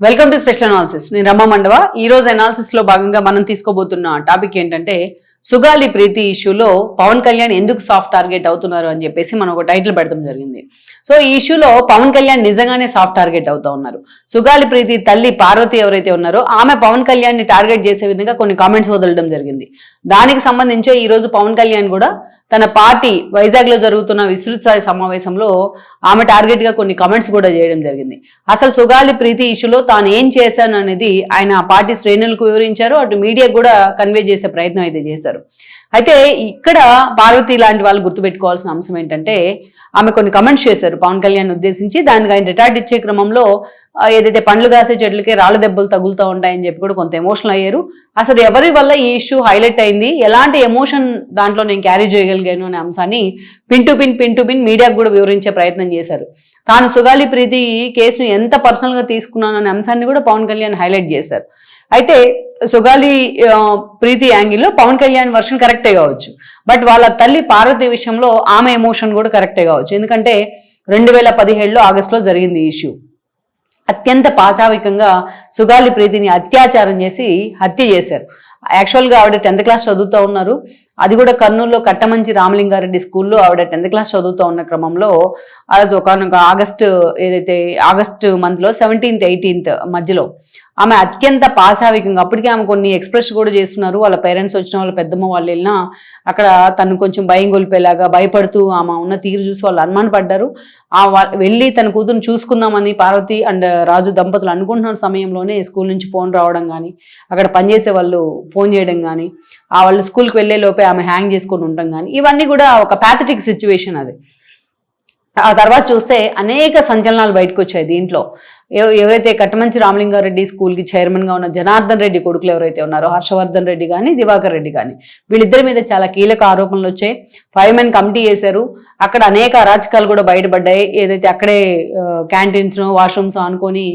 Welcome to special analysis నేను రమ్మ మండవ. ఈ రోజు అనాలిసిస్లో భాగంగా మనం తీసుకోబోతున్న టాపిక్ ఏంటంటే సుగాలి ప్రీతి ఇష్యూలో పవన్ కళ్యాణ్ ఎందుకు సాఫ్ట్ టార్గెట్ అవుతున్నారు అని చెప్పేసి మనం ఒక టైటిల్ పెడతాం జరిగింది. సో ఈ ఇష్యూలో పవన్ కళ్యాణ్ నిజంగానే సాఫ్ట్ టార్గెట్ అవుతా ఉన్నారు. సుగాలి ప్రీతి తల్లి పార్వతి ఎవరైతే ఉన్నారో ఆమె పవన్ కళ్యాణ్ని టార్గెట్ చేసే విధంగా కొన్ని కామెంట్స్ వదలడం జరిగింది. దానికి సంబంధించి ఈ రోజు పవన్ కళ్యాణ్ కూడా తన పార్టీ వైజాగ్లో జరుగుతున్న విస్తృత స్థాయి సమావేశంలో ఆమె టార్గెట్గా కొన్ని కమెంట్స్ కూడా చేయడం జరిగింది. అసలు సుగాలి ప్రీతి ఇష్యూలో తాను ఏం చేశాను అనేది ఆయన పార్టీ శ్రేణులకు వివరించారు. అటు మీడియా కూడా కన్వే చేసే ప్రయత్నం అయితే చేశారు. అయితే ఇక్కడ పార్వతి లాంటి వాళ్ళు గుర్తుపెట్టుకోవాల్సిన అంశం ఏంటంటే ఆమె కొన్ని కమెంట్స్ చేశారు పవన్ కళ్యాణ్ ఉద్దేశించి. దానికి ఆయన రిటార్ట్ ఇచ్చే క్రమంలో ఏదైతే పండ్లు కాసే చెట్లకి రాళ్ళ దెబ్బలు తగులుతూ ఉంటాయని చెప్పి కూడా కొంత ఎమోషనల్ అయ్యారు. అసలు ఎవరి వల్ల ఈ ఇష్యూ హైలైట్ అయింది? ఎలాంటి ఎమోషన్ దాంట్లో నేను క్యారీ చేయగలిగాను అనే అంశాన్ని pin to pin pin to pin మీడియాకు కూడా వివరించే ప్రయత్నం చేశారు. తాను సుగాలి ప్రీతి కేసును ఎంత పర్సనల్గా తీసుకున్నాను అనే అంశాన్ని కూడా పవన్ కళ్యాణ్ హైలైట్ చేశారు. అయితే సుగాలి ప్రీతి యాంగిల్లో పవన్ కళ్యాణ్ వర్షన్ కరెక్టే కావచ్చు. బట్ వాళ్ళ తల్లి పార్వతి విషయంలో ఆమె ఎమోషన్ కూడా కరెక్టే కావచ్చు. ఎందుకంటే రెండు వేల పదిహేడులో ఆగస్టులో జరిగింది ఇష్యూ. అత్యంత పాశావికంగా సుగాలి ప్రీతిని అత్యాచారం చేసి హత్య చేశారు. యాక్చువల్గా ఆవిడ టెన్త్ క్లాస్ చదువుతూ ఉన్నారు. అది కూడా కర్నూలులో కట్టమంచి రామలింగారెడ్డి స్కూల్లో ఆవిడ టెన్త్ క్లాస్ చదువుతూ ఉన్న క్రమంలో ఆ రోజు ఒకనొక ఆగస్ట్ ఏదైతే ఆగస్ట్ మంత్లో సెవెంటీన్త్ ఎయిటీన్త్ మధ్యలో ఆమె అత్యంత పాశావికంగా అప్పటికే ఆమె కొన్ని ఎక్స్ప్రెస్ కూడా చేస్తున్నారు. వాళ్ళ పేరెంట్స్ వచ్చిన వాళ్ళ పెద్దమ్మ వాళ్ళు వెళ్ళినా అక్కడ తను కొంచెం భయం గొలిపేలాగా భయపడుతూ ఆమె ఉన్న తీరు చూసి వాళ్ళు అనుమానపడ్డారు ఆ వెళ్ళి తన కూతురుని చూసుకుందామని పార్వతి అండ్ రాజు దంపతులు అనుకుంటున్న సమయంలోనే స్కూల్ నుంచి ఫోన్ రావడం కానీ అక్కడ పనిచేసే వాళ్ళు ఫోన్ చేయడం కానీ ఆ వాళ్ళు స్కూల్కి వెళ్ళే లోపే ఆమె హ్యాంగ్ చేసుకొని ఉండడం కానీ ఇవన్నీ కూడా ఒక ప్యాథటిక్ సిచ్యువేషన్ అది. ఆ తర్వాత చూస్తే అనేక సంచలనాలు బయటకు వచ్చాయి దీంట్లో. ఎవరైతే కట్టమంచి రామలింగారెడ్డి స్కూల్కి చైర్మన్గా ఉన్న జనార్దన్ రెడ్డి కొడుకులు ఎవరైతే ఉన్నారో హర్షవర్ధన్ రెడ్డి కానీ దివాకర్ రెడ్డి కానీ వీళ్ళిద్దరి మీద చాలా కీలక ఆరోపణలు వచ్చాయి. ఫైవ్ మెన్ కమిటీ చేశారు అక్కడ అనేక అరాచకాలు కూడా బయటపడ్డాయి. ఏదైతే అక్కడే క్యాంటీన్స్ వాష్రూమ్స్ అనుకొని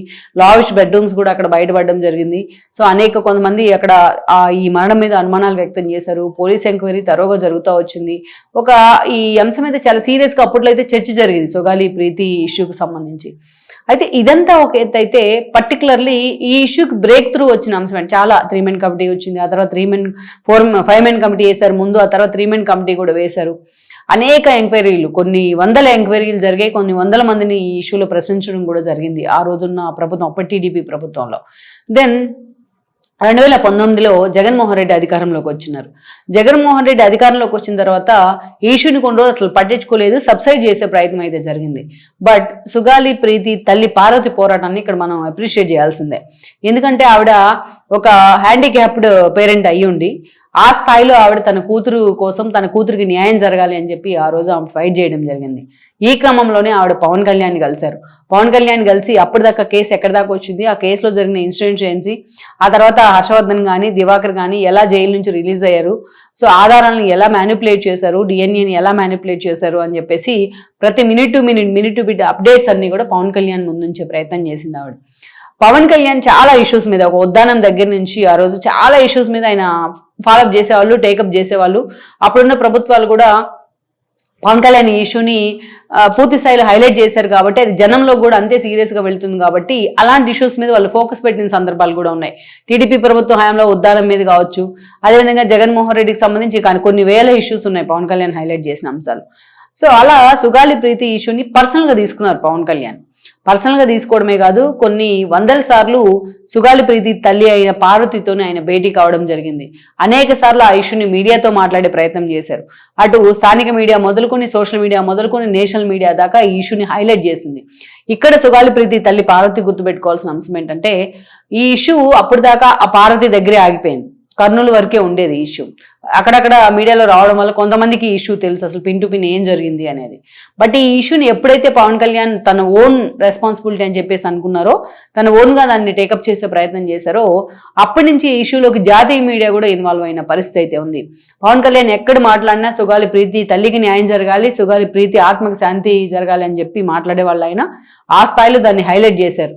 లావిష్ బెడ్రూమ్స్ కూడా అక్కడ బయటపడడం జరిగింది. సో అనేక కొంతమంది అక్కడ ఆ ఈ మరణం మీద అనుమానాలు వ్యక్తం చేశారు. పోలీస్ ఎంక్వైరీ తరోగా జరుగుతూ వచ్చింది. ఒక ఈ అంశం మీద చాలా సీరియస్గా అప్పట్లో అయితే చర్చ జరిగింది. సొగాలి ప్రీతి ఇష్యూకి సంబంధించి. అయితే ఇదంతా ఒక ఎత్తు అయితే పర్టికులర్లీ ఈ ఇష్యూకి బ్రేక్ త్రూ వచ్చిన అంశం చాలా త్రీ మెన్ కమిటీ వచ్చింది. ఆ తర్వాత three men four five men committee వేశారు. ముందు ఆ తర్వాత త్రీ మెన్ కమిటీ కూడా వేశారు. అనేక ఎంక్వైరీలు కొన్ని వందల ఎంక్వైరీలు జరిగాయి. కొన్ని వందల మందిని ఈ ఇష్యూలో ప్రశ్నించడం కూడా జరిగింది. ఆ రోజున్న ప్రభుత్వం అప్పటి టీడీపీ ప్రభుత్వంలో. దెన్ రెండు వేల పంతొమ్మిదిలో జగన్మోహన్ రెడ్డి అధికారంలోకి వచ్చినారు. జగన్మోహన్ రెడ్డి అధికారంలోకి వచ్చిన తర్వాత ఈషుని కొన్ని రోజులు అసలు పట్టించుకోలేదు సబ్సైడ్ చేసే ప్రయత్నం అయితే జరిగింది. బట్ సుగాలి ప్రీతి తల్లి పార్వతి పోరాటాన్ని ఇక్కడ మనం అప్రిషియేట్ చేయాల్సిందే. ఎందుకంటే ఆవిడ ఒక హ్యాండిక్యాప్డ్ పేరెంట్ అయ్యుండి ఉండి ఆ స్థాయిలో ఆవిడ తన కూతురు కోసం తన కూతురికి న్యాయం జరగాలి అని చెప్పి ఆ రోజు ఆమె ఫైట్ చేయడం జరిగింది. ఈ క్రమంలోనే ఆవిడ పవన్ కళ్యాణ్ కలిశారు. పవన్ కళ్యాణ్ కలిసి అప్పటిదాకా కేసు ఎక్కడి దాకా వచ్చింది ఆ కేసులో జరిగిన ఇన్సిడెంట్స్ ఏంటి ఆ తర్వాత హర్షవర్ధన్ కానీ దివాకర్ కానీ ఎలా జైలు నుంచి రిలీజ్ అయ్యారు సో ఆధారాలను ఎలా మ్యానిపులేట్ చేశారు డిఎన్ఏని ఎలా మ్యానిపులేట్ చేశారు అని చెప్పేసి ప్రతి minute to minute minute to bit updates అన్ని కూడా పవన్ కళ్యాణ్ ముందుంచే ప్రయత్నం చేసింది ఆవిడ. పవన్ కళ్యాణ్ చాలా ఇష్యూస్ మీద ఒక ఉద్దానం దగ్గర నుంచి ఆ రోజు చాలా ఇష్యూస్ మీద ఆయన ఫాలోఅప్ చేసేవాళ్ళు టేకప్ చేసేవాళ్ళు. అప్పుడున్న ప్రభుత్వాలు కూడా పవన్ కళ్యాణ్ ఈ ఇష్యూని పూర్తి స్థాయిలో హైలైట్ చేశారు కాబట్టి అది జనంలో కూడా అంతే సీరియస్గా వెళ్తుంది కాబట్టి అలాంటి ఇష్యూస్ మీద వాళ్ళు ఫోకస్ పెట్టిన సందర్భాలు కూడా ఉన్నాయి. టీడీపీ ప్రభుత్వం హయాంలో ఉద్దానం మీద కావచ్చు అదేవిధంగా జగన్మోహన్ రెడ్డికి సంబంధించి కానీ కొన్ని వేల ఇష్యూస్ ఉన్నాయి పవన్ కళ్యాణ్ హైలైట్ చేసిన అంశాలు. సో అలా సుగాలి ప్రీతి ఇష్యూని పర్సనల్గా తీసుకున్నారు పవన్ కళ్యాణ్. పర్సనల్గా తీసుకోవడమే కాదు కొన్ని వందల సార్లు సుగాలి ప్రీతి తల్లి అయిన పార్వతితోనే ఆయన భేటీ కావడం జరిగింది. అనేక సార్లు ఆ ఇష్యూని మీడియాతో మాట్లాడే ప్రయత్నం చేశారు. అటు స్థానిక మీడియా మొదలుకొని సోషల్ మీడియా మొదలుకొని నేషనల్ మీడియా దాకా ఈ ఇష్యూని హైలైట్ చేసింది. ఇక్కడ సుగాలి ప్రీతి తల్లి పార్వతి గుర్తుపెట్టుకోవాల్సిన అంశం ఏంటంటే ఈ ఇష్యూ అప్పుడు దాకా ఆ పార్వతి దగ్గరే ఆగిపోయింది. కర్నూలు వరకే ఉండేది ఈ ఇష్యూ అక్కడక్కడ మీడియాలో రావడం వల్ల కొంతమందికి ఇష్యూ తెలుసు అసలు పిన్ టు పిన్ ఏం జరిగింది అనేది. బట్ ఈ ఇష్యూని ఎప్పుడైతే పవన్ కళ్యాణ్ తన ఓన్ రెస్పాన్సిబిలిటీ అని చెప్పేసి అనుకున్నారో తన ఓన్గా దాన్ని టేకప్ చేసే ప్రయత్నం చేశారో అప్పటి నుంచి ఈ ఇష్యూలోకి జాతీయ మీడియా కూడా ఇన్వాల్వ్ అయిన పరిస్థితి అయితే ఉంది. పవన్ కళ్యాణ్ ఎక్కడ మాట్లాడినా సుగాలి ప్రీతి తల్లికి న్యాయం జరగాలి సుగాలి ప్రీతి ఆత్మకు శాంతి జరగాలి అని చెప్పి మాట్లాడే వాళ్ళు ఆయన ఆ స్థాయిలో దాన్ని హైలైట్ చేశారు.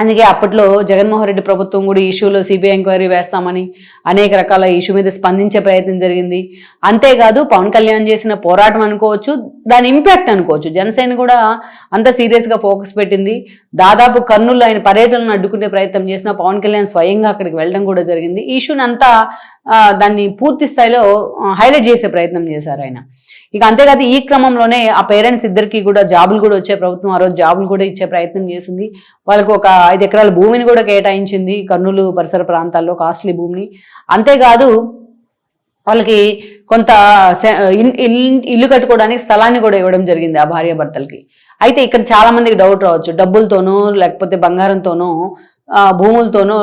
అందుకే అప్పట్లో జగన్మోహన్ రెడ్డి ప్రభుత్వం కూడా ఇష్యూలో సిబిఐ ఎంక్వైరీ వేస్తామని అనేక రకాల ఇష్యూ మీద స్పందించే ప్రయత్నం జరిగింది. అంతేకాదు పవన్ కళ్యాణ్ చేసిన పోరాటం అనుకోవచ్చు దాని ఇంపాక్ట్ అనుకోవచ్చు. జనసేన కూడా అంత సీరియస్గా ఫోకస్ పెట్టింది. దాదాపు కర్నూలు ఆయన పర్యటనను అడ్డుకునే ప్రయత్నం చేసిన పవన్ కళ్యాణ్ స్వయంగా అక్కడికి వెళ్ళడం కూడా జరిగింది. ఈ ఇష్యూని అంతా దాన్ని పూర్తి స్థాయిలో హైలైట్ చేసే ప్రయత్నం చేశారు ఆయన. ఇక అంతేకాదు ఈ క్రమంలోనే ఆ పేరెంట్స్ ఇద్దరికి కూడా జాబులు కూడా వచ్చే ప్రభుత్వం ఆ రోజు జాబులు కూడా ఇచ్చే ప్రయత్నం చేసింది. వాళ్ళకు ఒక ఐదు ఎకరాల భూమిని కూడా కేటాయించింది కర్నూలు పరిసర ప్రాంతాల్లో కాస్ట్లీ భూమిని. అంతేకాదు వాళ్ళకి కొంత సె- ఇల్లు కట్టుకోవడానికి స్థలాన్ని కూడా ఇవ్వడం జరిగింది ఆ భార్యాభర్తలకి అయితే ఇక్కడ చాలామందికి డౌట్ రావచ్చు. డబ్బులతోనో లేకపోతే బంగారంతోనో భూములతోనో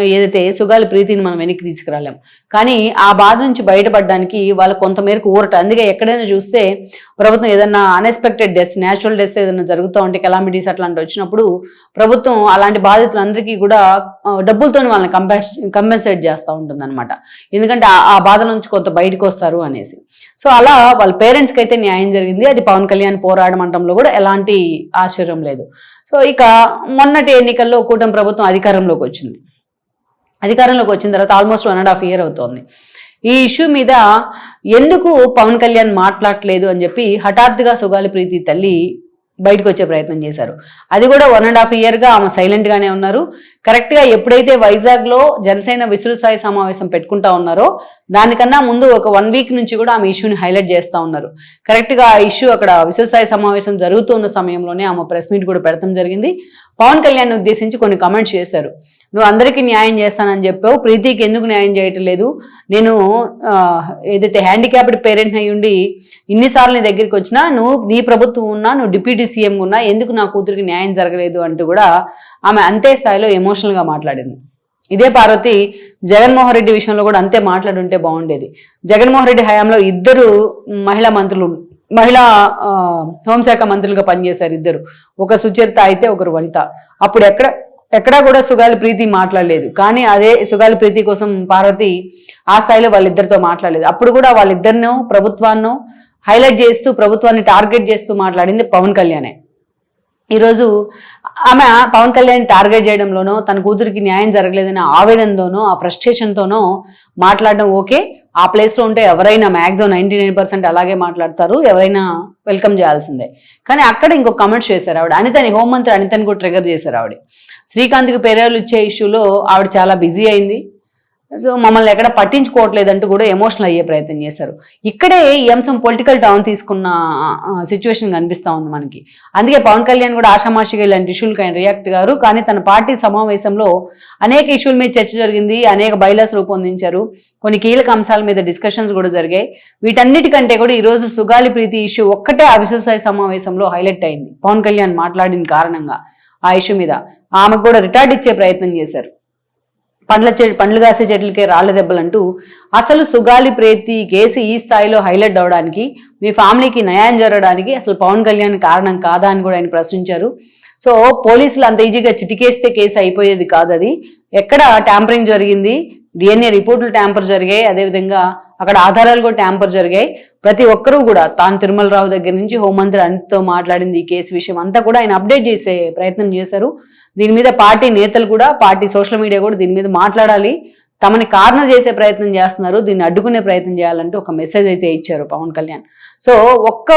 ఏదైతే సుగాల ప్రీతిని మనం వెనక్కి తీసుకురాలేం. కానీ ఆ బాధ నుంచి బయటపడడానికి వాళ్ళు కొంతమేరకు ఊరట. అందుకే ఎక్కడైనా చూస్తే ప్రభుత్వం ఏదైనా అన్ఎక్స్పెక్టెడ్ డెస్ న్యాచురల్ డెస్ ఏదైనా జరుగుతూ ఉంటే కెలామిటీస్ అట్లాంటి వచ్చినప్పుడు ప్రభుత్వం అలాంటి బాధితులందరికీ కూడా డబ్బులతో వాళ్ళని కంపెన్స్ కంపెన్సేట్ చేస్తూ ఉంటుంది అనమాట ఎందుకంటే ఆ- బాధ నుంచి కొంత బయటకు వస్తారు అనేసి. సో అలా వాళ్ళ పేరెంట్స్కి అయితే న్యాయం జరిగింది. అది పవన్ కళ్యాణ్ పోరాటం అంటంలో కూడా ఎలాంటి ఆశ్చర్యం లేదు. సో ఇక మొన్నటి ఎన్నికల్లో కూటమి ప్రభుత్వం అధికారంలోకి వచ్చింది. అధికారంలోకి వచ్చిన తర్వాత almost one and half year అవుతోంది. ఈ ఇష్యూ మీద ఎందుకు పవన్ కళ్యాణ్ మాట్లాడలేదు అని చెప్పి హఠాత్తుగా సుగాలి ప్రీతి తల్లి బయటకు వచ్చే ప్రయత్నం చేశారు. అది కూడా వన్ అండ్ హాఫ్ ఇయర్గా ఆమె సైలెంట్గానే ఉన్నారు. కరెక్ట్గా ఎప్పుడైతే వైజాగ్లో జనసేన విస్తృత స్థాయి సమావేశం పెట్టుకుంటా ఉన్నారో దానికన్నా ముందు ఒక వన్ వీక్ నుంచి కూడా ఆమె ఇష్యూని హైలైట్ చేస్తూ ఉన్నారు. కరెక్ట్గా ఆ ఇష్యూ అక్కడ విస్తృత స్థాయి సమావేశం జరుగుతున్న సమయంలోనే ఆమె ప్రెస్ మీట్ కూడా పెడతాం జరిగింది. పవన్ కళ్యాణ్ ఉద్దేశించి కొన్ని కమెంట్స్ చేశారు. నువ్వు అందరికీ న్యాయం చేస్తానని చెప్పావు ప్రీతికి ఎందుకు న్యాయం చేయటం లేదు నేను ఏదైతే హ్యాండిక్యాప్డ్ పేరెంట్ అయి ఉండి ఇన్నిసార్లు నీ దగ్గరికి వచ్చినా నువ్వు నీ ప్రభుత్వం ఉన్నా నువ్వు డిప్యూటీ సీఎం ఉన్నా ఎందుకు నా కూతురికి న్యాయం జరగలేదు? అంటూ కూడా ఆమె అంతే స్థాయిలో ఎమోషనల్గా మాట్లాడింది. ఇదే పార్వతి జగన్మోహన్ రెడ్డి విషయంలో కూడా అంతే మాట్లాడుంటే బాగుండేది. జగన్మోహన్ రెడ్డి హయాంలో ఇద్దరు మహిళా మంత్రులు మహిళా హోంశాఖ మంత్రులుగా పనిచేశారు ఇద్దరు. ఒక సుచరిత అయితే ఒకరు వనిత. అప్పుడు ఎక్కడ ఎక్కడా కూడా సుగాలి ప్రీతి మాట్లాడలేదు. కానీ అదే సుగాలి ప్రీతి కోసం పార్వతి ఆ స్థాయిలో వాళ్ళిద్దరితో మాట్లాడలేదు. అప్పుడు కూడా వాళ్ళిద్దరినో ప్రభుత్వాన్ని హైలైట్ చేస్తూ ప్రభుత్వాన్ని టార్గెట్ చేస్తూ మాట్లాడింది పవన్ కళ్యాణే. ఈరోజు ఆమె పవన్ కళ్యాణ్ టార్గెట్ చేయడంలోనో తన కూతురికి న్యాయం జరగలేదనే ఆవేదనతోనో ఆ ఫ్రస్ట్రేషన్తోనో మాట్లాడడం ఓకే. ఆ ప్లేస్లో ఉంటే ఎవరైనా మ్యాక్సిమం నైంటీ నైన్ పర్సెంట్ అలాగే మాట్లాడతారు ఎవరైనా వెల్కమ్ చేయాల్సిందే. కానీ అక్కడ ఇంకొక కమెంట్స్ చేశారు ఆవిడ. అనితని హోంమంత్రి అనితని కూడా ట్రిగర్ చేశారు ఆవిడ. శ్రీకాంత్కి పేరేళ్ళు ఇచ్చే ఇష్యూలో ఆవిడ చాలా బిజీ అయింది. సో మమ్మల్ని ఎక్కడ పట్టించుకోవట్లేదంటూ కూడా ఎమోషనల్ అయ్యే ప్రయత్నం చేశారు. ఇక్కడే ఈ అంశం పొలిటికల్ టౌన్ తీసుకున్న సిచ్యువేషన్ కనిపిస్తూ ఉంది మనకి. అందుకే పవన్ కళ్యాణ్ కూడా ఆషామాషిగా ఇలాంటి ఇష్యూలకు ఆయన రియాక్ట్ గారు. కానీ తన పార్టీ సమావేశంలో అనేక ఇష్యూల మీద చర్చ జరిగింది అనేక బైలాస్ రూపొందించారు. కొన్ని కీలక అంశాల మీద డిస్కషన్స్ కూడా జరిగాయి. వీటన్నిటికంటే కూడా ఈరోజు సుగాలి ప్రీతి ఇష్యూ ఒక్కటే అవిశ్వసాయ సమావేశంలో హైలైట్ అయింది. పవన్ కళ్యాణ్ మాట్లాడిన కారణంగా ఆ ఇష్యూ మీద. ఆమెకు కూడా రిటార్డ్ ఇచ్చే ప్రయత్నం చేశారు. పండ్ల చె పండ్లు కాసే చెట్లకే రాళ్ళ దెబ్బలంటూ అసలు సుగాలి ప్రేతి కేసు ఈ స్థాయిలో హైలైట్ అవడానికి మీ ఫ్యామిలీకి న్యాయం జరగడానికి అసలు పవన్ కళ్యాణ్ కారణం కాదా అని కూడా ఆయన ప్రశ్నించారు. సో పోలీసులు అంత ఈజీగా చిటికేస్తే కేసు అయిపోయేది కాదు అది. ఎక్కడ ట్యాంపరింగ్ జరిగింది? డిఎన్ఏ రిపోర్టులు ట్యాంపర్ జరిగాయి అదేవిధంగా అక్కడ ఆధారాలు కూడా ట్యాంపర్ జరిగాయి. ప్రతి ఒక్కరూ కూడా తాను తిరుమలరావు దగ్గర నుంచి హోంమంత్రి అనితో మాట్లాడింది ఈ కేసు విషయం అంతా కూడా ఆయన అప్డేట్ చేసే ప్రయత్నం చేశారు. దీని మీద పార్టీ నేతలు కూడా పార్టీ సోషల్ మీడియా కూడా దీని మీద మాట్లాడాలి. తమని కార్నర్ చేసే ప్రయత్నం చేస్తున్నారు. దీన్ని అడ్డుకునే ప్రయత్నం చేయాలంటే ఒక మెసేజ్ అయితే ఇచ్చారు పవన్ కళ్యాణ్. సో ఒక్క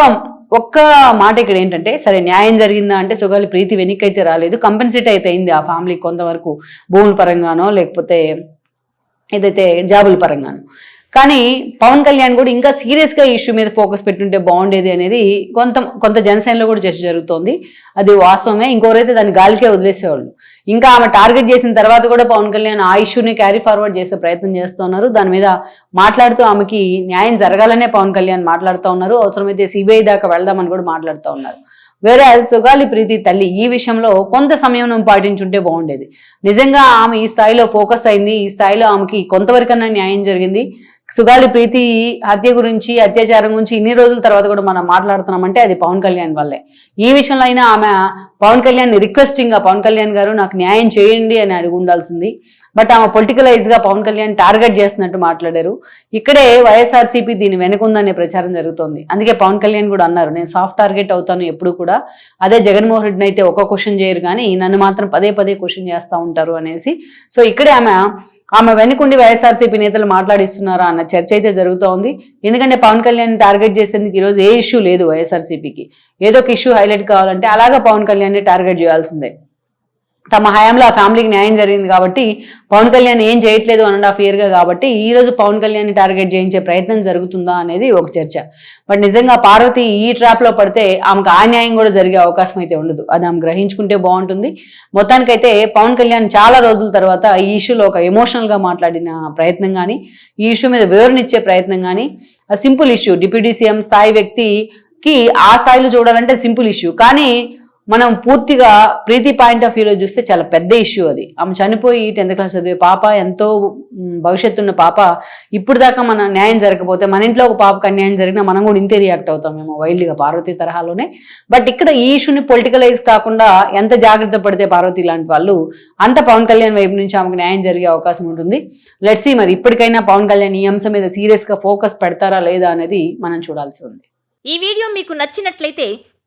ఒక్క మాట ఇక్కడ ఏంటంటే సరే న్యాయం జరిగిందా అంటే సుగాలి ప్రీతి వెనక్కి అయితే రాలేదు. కంపెన్సేట్ అయితే అయింది ఆ ఫ్యామిలీ కొంతవరకు భూముల పరంగానో లేకపోతే ఏదైతే జాబుల పరంగానో. కానీ పవన్ కళ్యాణ్ కూడా ఇంకా సీరియస్గా ఇష్యూ మీద ఫోకస్ పెట్టుంటే బాగుండేది అనేది కొంత కొంత జనసేనలో కూడా చర్చ జరుగుతోంది. అది వాస్తవమే. ఇంకోరైతే దాన్ని గాలికే వదిలేసేవాళ్ళు. ఇంకా ఆమె టార్గెట్ చేసిన తర్వాత కూడా పవన్ కళ్యాణ్ ఆ ఇష్యూని క్యారీ ఫార్వర్డ్ చేసే ప్రయత్నం చేస్తున్నారు దాని మీద మాట్లాడుతూ ఆమెకి న్యాయం జరగాలనే పవన్ కళ్యాణ్ మాట్లాడుతూ ఉన్నారు. అవసరమైతే సిబిఐ దాకా వెళ్దామని కూడా మాట్లాడుతూ ఉన్నారు. వేరే సుగాలి ప్రీతి తల్లి ఈ విషయంలో కొంత సమయం పాటించుంటే బాగుండేది. నిజంగా ఆమె ఈ స్థాయిలో ఫోకస్ అయింది. ఈ స్థాయిలో ఆమెకి కొంతవరకన్నా న్యాయం జరిగింది. సుగాలి ప్రీతి హత్య గురించి అత్యాచారం గురించి ఇన్ని రోజుల తర్వాత కూడా మనం మాట్లాడుతున్నామంటే అది పవన్ కళ్యాణ్ వల్లే. ఈ విషయంలో అయినా ఆమె పవన్ కళ్యాణ్ రిక్వెస్టింగ్గా పవన్ కళ్యాణ్ గారు నాకు న్యాయం చేయండి అని అడిగి ఉండాల్సింది. బట్ ఆమె పొలిటికలైజ్గా పవన్ కళ్యాణ్ టార్గెట్ చేస్తున్నట్టు మాట్లాడారు. ఇక్కడే వైఎస్ఆర్సీపీ దీని వెనుకుందనే ప్రచారం జరుగుతోంది. అందుకే పవన్ కళ్యాణ్ కూడా అన్నారు నేను సాఫ్ట్ టార్గెట్ అవుతాను ఎప్పుడు కూడా. అదే జగన్మోహన్ రెడ్డిని అయితే ఒక క్వశ్చన్ చేయరు కానీ నన్ను మాత్రం పదే పదే క్వశ్చన్ చేస్తూ ఉంటారు అనేసి. సో ఇక్కడే ఆమె ఆమె వెనుకుండి వైఎస్ఆర్సీపీ నేతలు మాట్లాడిస్తున్నారా అన్న చర్చ అయితే జరుగుతూ ఉంది. ఎందుకంటే పవన్ కళ్యాణ్ టార్గెట్ చేసేందుకు ఈరోజు ఏ ఇష్యూ లేదు వైఎస్ఆర్సీపీకి. ఏదో ఒక ఇష్యూ హైలైట్ కావాలంటే అలాగా పవన్ కళ్యాణ్ టార్గెట్ చేయాల్సిందే. తమ హయాంలో ఆ ఫ్యామిలీకి న్యాయం జరిగింది కాబట్టి పవన్ కళ్యాణ్ ఏం చేయట్లేదు వన్ అండ్ హాఫ్ ఇయర్గా కాబట్టి ఈ రోజు పవన్ కళ్యాణ్ టార్గెట్ చేయించే ప్రయత్నం జరుగుతుందా అనేది ఒక చర్చ. బట్ నిజంగా పార్వతి ఈ ట్రాప్లో పడితే ఆమెకు ఆ న్యాయం కూడా జరిగే అవకాశం అయితే ఉండదు. అది ఆమె గ్రహించుకుంటే బాగుంటుంది. మొత్తానికైతే పవన్ కళ్యాణ్ చాలా రోజుల తర్వాత ఈ ఇష్యూలో ఒక ఎమోషనల్గా మాట్లాడిన ప్రయత్నం కానీ ఈ ఇష్యూ మీద వివరణ ఇచ్చే ప్రయత్నం కానీ సింపుల్ ఇష్యూ డిప్యూటీ సీఎం స్థాయి వ్యక్తికి ఆ స్థాయిలో చూడాలంటే సింపుల్ ఇష్యూ కానీ మనం పూర్తిగా ప్రీతి పాయింట్ ఆఫ్ వ్యూలో చూస్తే చాలా పెద్ద ఇష్యూ అది. ఆమె చనిపోయి టెన్త్ క్లాస్ చదివే పాప ఎంతో భవిష్యత్తు ఉన్న పాప ఇప్పుడు దాకా మన న్యాయం జరగకపోతే మన ఇంట్లో ఒక పాపకు అన్యాయం జరిగినా మనం కూడా ఇంతే రియాక్ట్ అవుతాం మేము వైల్డ్గా పార్వతి తరహాలోనే. బట్ ఇక్కడ ఈ ఇష్యూని పొలిటికలైజ్ కాకుండా ఎంత జాగ్రత్త పడితే పార్వతి లాంటి వాళ్ళు అంత పవన్ కళ్యాణ్ వైపు నుంచి ఆమెకు న్యాయం జరిగే అవకాశం ఉంటుంది. లెట్ సీ మరి ఇప్పటికైనా పవన్ కళ్యాణ్ ఈ అంశం మీద సీరియస్గా ఫోకస్ పెడతారా లేదా అనేది మనం చూడాల్సి ఉంది. ఈ వీడియో మీకు నచ్చినట్లయితే